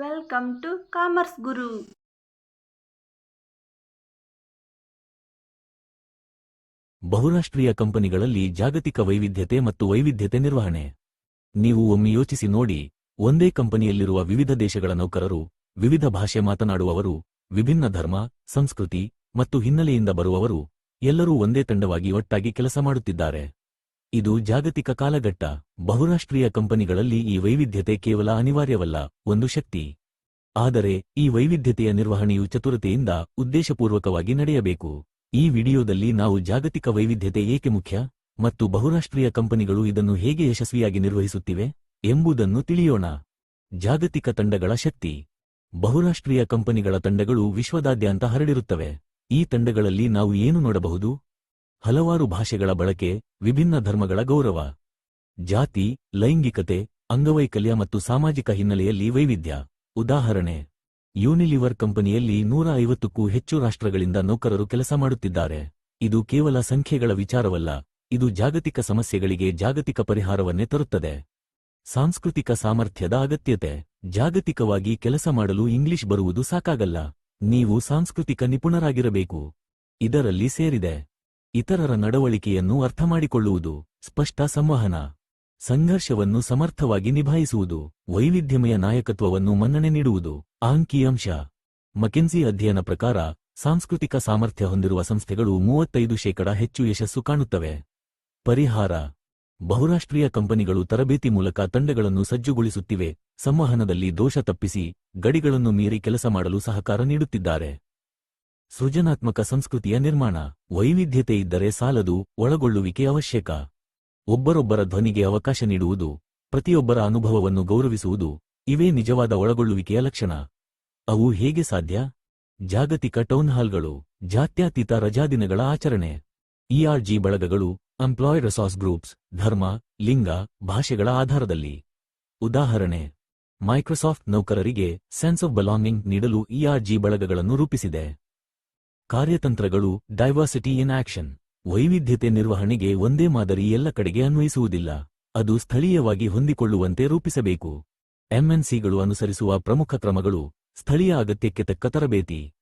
Welcome to commerce ಗುರು ಬಹುರಾಷ್ಟ್ರೀಯ ಕಂಪನಿಗಳಲ್ಲಿ ಜಾಗತಿಕ ವೈವಿಧ್ಯತೆ ಮತ್ತು ವೈವಿಧ್ಯತೆ ನಿರ್ವಹಣೆ. ನೀವು ಒಮ್ಮೆ ಯೋಚಿಸಿ ನೋಡಿ, ಒಂದೇ ಕಂಪನಿಯಲ್ಲಿರುವ ವಿವಿಧ ದೇಶಗಳ ನೌಕರರು, ವಿವಿಧ ಭಾಷೆ ಮಾತನಾಡುವವರು, ವಿಭಿನ್ನ ಧರ್ಮ, ಸಂಸ್ಕೃತಿ ಮತ್ತು ಹಿನ್ನೆಲೆಯಿಂದ ಬರುವವರು, ಎಲ್ಲರೂ ಒಂದೇ ತಂಡವಾಗಿ ಒಟ್ಟಾಗಿ ಕೆಲಸ ಮಾಡುತ್ತಿದ್ದಾರೆ. ಇದು ಜಾಗತಿಕ ಕಾಲಘಟ್ಟ. ಬಹುರಾಷ್ಟ್ರೀಯ ಕಂಪನಿಗಳಲ್ಲಿ ಈ ವೈವಿಧ್ಯತೆ ಕೇವಲ ಅನಿವಾರ್ಯವಲ್ಲ, ಒಂದು ಶಕ್ತಿ. ಆದರೆ, ಈ ವೈವಿಧ್ಯತೆಯ ನಿರ್ವಹಣೆಯು ಚತುರತೆಯಿಂದ ಉದ್ದೇಶಪೂರ್ವಕವಾಗಿ ನಡೆಯಬೇಕು. ಈ ವಿಡಿಯೋದಲ್ಲಿ ನಾವು ಜಾಗತಿಕ ವೈವಿಧ್ಯತೆ ಏಕೆ ಮುಖ್ಯ, ಮತ್ತು ಬಹುರಾಷ್ಟ್ರೀಯ ಕಂಪನಿಗಳು ಇದನ್ನು ಹೇಗೆ ಯಶಸ್ವಿಯಾಗಿ ನಿರ್ವಹಿಸುತ್ತಿವೆ, ಎಂಬುದನ್ನು ತಿಳಿಯೋಣ. ಜಾಗತಿಕ ತಂಡಗಳ ಶಕ್ತಿ. ಬಹುರಾಷ್ಟ್ರೀಯ ಕಂಪನಿಗಳ ತಂಡಗಳು ವಿಶ್ವದಾದ್ಯಂತ ಹರಡಿರುತ್ತವೆ. ಈ ತಂಡಗಳಲ್ಲಿ ನಾವು ಏನು ನೋಡಬಹುದು? ಹಲವಾರು ಭಾಷೆಗಳ ಬಳಕೆ ವಿಭಿನ್ನ ಧರ್ಮಗಳ ಗೌರವ. ಜಾತಿ, ಲೈಂಗಿಕತೆ, ಅಂಗವೈಕಲ್ಯ ಮತ್ತು ಸಾಮಾಜಿಕ ಹಿನ್ನೆಲೆಯಲ್ಲಿ ವೈವಿಧ್ಯ. ಉದಾಹರಣೆ, ಯೂನಿಲಿವರ್ ಕಂಪನಿಯಲ್ಲಿ ನೂರ ಐವತ್ತಕ್ಕೂ ಹೆಚ್ಚು ರಾಷ್ಟ್ರಗಳಿಂದ ನೌಕರರು ಕೆಲಸ ಮಾಡುತ್ತಿದ್ದಾರೆ. ಇದು ಕೇವಲ ಸಂಖ್ಯೆಗಳ ವಿಚಾರವಲ್ಲ, ಇದು ಜಾಗತಿಕ ಸಮಸ್ಯೆಗಳಿಗೆ ಜಾಗತಿಕ ಪರಿಹಾರವನ್ನೇ ತರುತ್ತದೆ. ಸಾಂಸ್ಕೃತಿಕ ಸಾಮರ್ಥ್ಯದ ಅಗತ್ಯತೆ, ಜಾಗತಿಕವಾಗಿ ಕೆಲಸ ಮಾಡಲು ಇಂಗ್ಲಿಷ್ ಬರುವುದು ಸಾಕಾಗಲ್ಲ, ನೀವು ಸಾಂಸ್ಕೃತಿಕ ನಿಪುಣರಾಗಿರಬೇಕು. ಇದರಲ್ಲಿ ಸೇರಿದೆ ಇತರರ ನಡವಳಿಕೆಯನ್ನು ಅರ್ಥಮಾಡಿಕೊಳ್ಳುವುದು ಸ್ಪಷ್ಟ ಸಂವಹನ. ಸಂಘರ್ಷವನ್ನು ಸಮರ್ಥವಾಗಿ ನಿಭಾಯಿಸುವುದು ವೈವಿಧ್ಯಮಯ ನಾಯಕತ್ವವನ್ನು ಮನ್ನಣೆ ನೀಡುವುದು. ಅಂಕಿಅಂಶ ಮಕೆನ್ಸಿ ಅಧ್ಯಯನ ಪ್ರಕಾರ ಸಾಂಸ್ಕೃತಿಕ ಸಾಮರ್ಥ್ಯ ಹೊಂದಿರುವ ಸಂಸ್ಥೆಗಳು ಮೂವತ್ತೈದು ಶೇಕಡ ಹೆಚ್ಚು ಯಶಸ್ಸು ಕಾಣುತ್ತವೆ. ಪರಿಹಾರ. ಬಹುರಾಷ್ಟ್ರೀಯ ಕಂಪನಿಗಳು ತರಬೇತಿ ಮೂಲಕ ತಂಡಗಳನ್ನು ಸಜ್ಜುಗೊಳಿಸುತ್ತಿವೆ. ಸಂವಹನದಲ್ಲಿ ದೋಷ ತಪ್ಪಿಸಿ ಗಡಿಗಳನ್ನು ಮೀರಿ ಕೆಲಸ ಮಾಡಲು ಸಹಕಾರ ನೀಡುತ್ತಿದ್ದಾರೆ. ಸೃಜನಾತ್ಮಕ ಸಂಸ್ಕೃತಿಯ ನಿರ್ಮಾಣ. ವೈವಿಧ್ಯತೆ ಇದ್ದರೆ ಸಾಲದು ಒಳಗೊಳ್ಳುವಿಕೆ ಅವಶ್ಯಕ. ಒಬ್ಬರೊಬ್ಬರ ಧ್ವನಿಗೆ ಅವಕಾಶ ನೀಡುವುದು, ಪ್ರತಿಯೊಬ್ಬರ ಅನುಭವವನ್ನು ಗೌರವಿಸುವುದು, ಇವೇ ನಿಜವಾದ ಒಳಗೊಳ್ಳುವಿಕೆಯ ಲಕ್ಷಣ. ಅವು ಹೇಗೆ ಸಾಧ್ಯ? ಜಾಗತಿಕ ಟೌನ್ಹಾಲ್ಗಳು ಜಾತ್ಯಾತೀತ ರಜಾದಿನಗಳ ಆಚರಣೆ. ಇಆರ್ಜಿ ಬಳಗಗಳು ಎಂಪ್ಲಾಯ್ ರೆಸಾರ್ಸ್ ಗ್ರೂಪ್ಸ್ ಧರ್ಮ, ಲಿಂಗ, ಭಾಷೆಗಳ ಆಧಾರದಲ್ಲಿ. ಉದಾಹರಣೆ, ಮೈಕ್ರೋಸಾಫ್ಟ್ ನೌಕರರಿಗೆ ಸೆನ್ಸ್ ಆಫ್ ಬಲಾಂಗಿಂಗ್ ನೀಡಲು ಇಆರ್ಜಿ ಬಳಗಗಳನ್ನು ರೂಪಿಸಿದೆ. ಕಾರ್ಯತಂತ್ರಗಳು ಡೈವರ್ಸಿಟಿ ಇನ್ ಆಕ್ಷನ್ ವೈವಿಧ್ಯತೆ ನಿರ್ವಹಣೆಗೆ ಒಂದೇ ಮಾದರಿ ಎಲ್ಲ ಕಡೆಗೆ ಅನ್ವಯಿಸುವುದಿಲ್ಲ. ಅದು ಸ್ಥಳೀಯವಾಗಿ ಹೊಂದಿಕೊಳ್ಳುವಂತೆ ರೂಪಿಸಬೇಕು. ಎಂಎನ್ಸಿಗಳು ಅನುಸರಿಸುವ ಪ್ರಮುಖ ಕ್ರಮಗಳು ಸ್ಥಳೀಯ ಅಗತ್ಯಕ್ಕೆ ತಕ್ಕ ತರಬೇತಿ.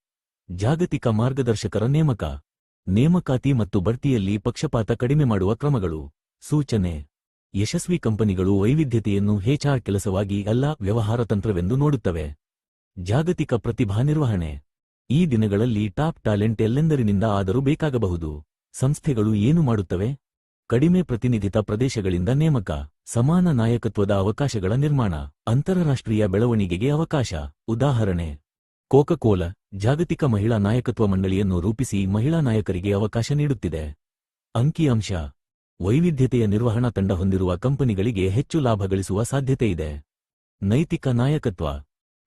ಜಾಗತಿಕ ಮಾರ್ಗದರ್ಶಕರ ನೇಮಕ. ನೇಮಕಾತಿ ಮತ್ತು ಬಡ್ತಿಯಲ್ಲಿ ಪಕ್ಷಪಾತ ಕಡಿಮೆ ಮಾಡುವ ಕ್ರಮಗಳು. ಸೂಚನೆ. ಯಶಸ್ವಿ ಕಂಪನಿಗಳು ವೈವಿಧ್ಯತೆಯನ್ನು ಹೆಚ್ಚಾರ್ ಕೆಲಸವಾಗಿ ಅಲ್ಲ ವ್ಯವಹಾರ ತಂತ್ರವೆಂದು ನೋಡುತ್ತವೆ. ಜಾಗತಿಕ ಪ್ರತಿಭಾ ನಿರ್ವಹಣೆ. ಈ ದಿನಗಳಲ್ಲಿ ಟಾಪ್ ಟ್ಯಾಲೆಂಟ್ ಎಲ್ಲೆಂದರಿನಿಂದ ಆದರೂ ಬೇಕಾಗಬಹುದು? ಸಂಸ್ಥೆಗಳು ಏನು ಮಾಡುತ್ತವೆ? ಕಡಿಮೆ ಪ್ರತಿನಿಧಿತ ಪ್ರದೇಶಗಳಿಂದ ನೇಮಕ, ಸಮಾನ ನಾಯಕತ್ವದ ಅವಕಾಶಗಳ ನಿರ್ಮಾಣ, ಅಂತಾರಾಷ್ಟ್ರೀಯ ಬೆಳವಣಿಗೆಗೆ ಅವಕಾಶ. ಉದಾಹರಣೆ, ಕೋಕಕೋಲ ಜಾಗತಿಕ ಮಹಿಳಾ ನಾಯಕತ್ವ ಮಂಡಳಿಯನ್ನು ರೂಪಿಸಿ ಮಹಿಳಾ ನಾಯಕರಿಗೆ ಅವಕಾಶ ನೀಡುತ್ತಿದೆ. ಅಂಕಿಅಂಶ, ವೈವಿಧ್ಯತೆಯ ನಿರ್ವಹಣಾ ತಂಡ ಹೊಂದಿರುವ ಕಂಪನಿಗಳಿಗೆ ಹೆಚ್ಚು ಲಾಭ ಗಳಿಸುವ ಸಾಧ್ಯತೆಯಿದೆ. ನೈತಿಕ ನಾಯಕತ್ವ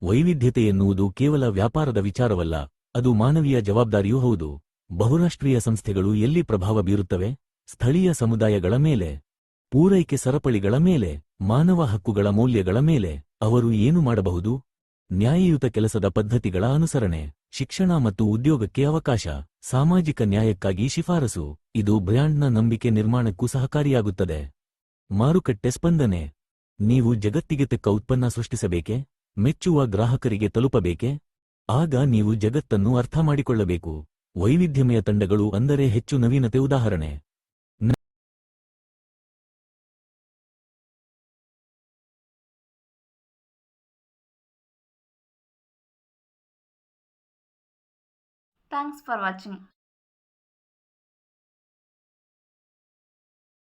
ವೈವಿಧ್ಯತೆ ಎನ್ನುವುದು ಕೇವಲ ವ್ಯಾಪಾರದ ವಿಚಾರವಲ್ಲ, ಅದು ಮಾನವೀಯ ಜವಾಬ್ದಾರಿಯೂ ಹೌದು. ಬಹುರಾಷ್ಟ್ರೀಯ ಸಂಸ್ಥೆಗಳು ಎಲ್ಲಿ ಪ್ರಭಾವ ಬೀರುತ್ತವೆ? ಸ್ಥಳೀಯ ಸಮುದಾಯಗಳ ಮೇಲೆ? ಪೂರೈಕೆ ಸರಪಳಿಗಳ ಮೇಲೆ? ಮಾನವ ಹಕ್ಕುಗಳ ಮೌಲ್ಯಗಳ ಮೇಲೆ? ಅವರು ಏನು ಮಾಡಬಹುದು? ನ್ಯಾಯಯುತ ಕೆಲಸದ ಪದ್ಧತಿಗಳ ಅನುಸರಣೆ, ಶಿಕ್ಷಣ ಮತ್ತು ಉದ್ಯೋಗಕ್ಕೆ ಅವಕಾಶ, ಸಾಮಾಜಿಕ ನ್ಯಾಯಕ್ಕಾಗಿ ಶಿಫಾರಸು, ಇದು ಬ್ರ್ಯಾಂಡ್ನ ನಂಬಿಕೆ ನಿರ್ಮಾಣಕ್ಕೂ ಸಹಕಾರಿಯಾಗುತ್ತದೆ. ಮಾರುಕಟ್ಟೆ ಸ್ಪಂದನೆ. ನೀವು ಜಗತ್ತಿಗೆ ತಕ್ಕ ಉತ್ಪನ್ನ ಸೃಷ್ಟಿಸಬೇಕೆ? ಮೆಚ್ಚುವ ಗ್ರಾಹಕರಿಗೆ ತಲುಪಬೇಕೆ? ಆಗ ನೀವು ಜಗತ್ತನ್ನು ಅರ್ಥ ಮಾಡಿಕೊಳ್ಳಬೇಕು ವೈವಿಧ್ಯಮಯ ತಂಡಗಳು ಅಂದರೆ ಹೆಚ್ಚು ನವೀನತೆ ಉದಾಹರಣೆ. Thanks for watching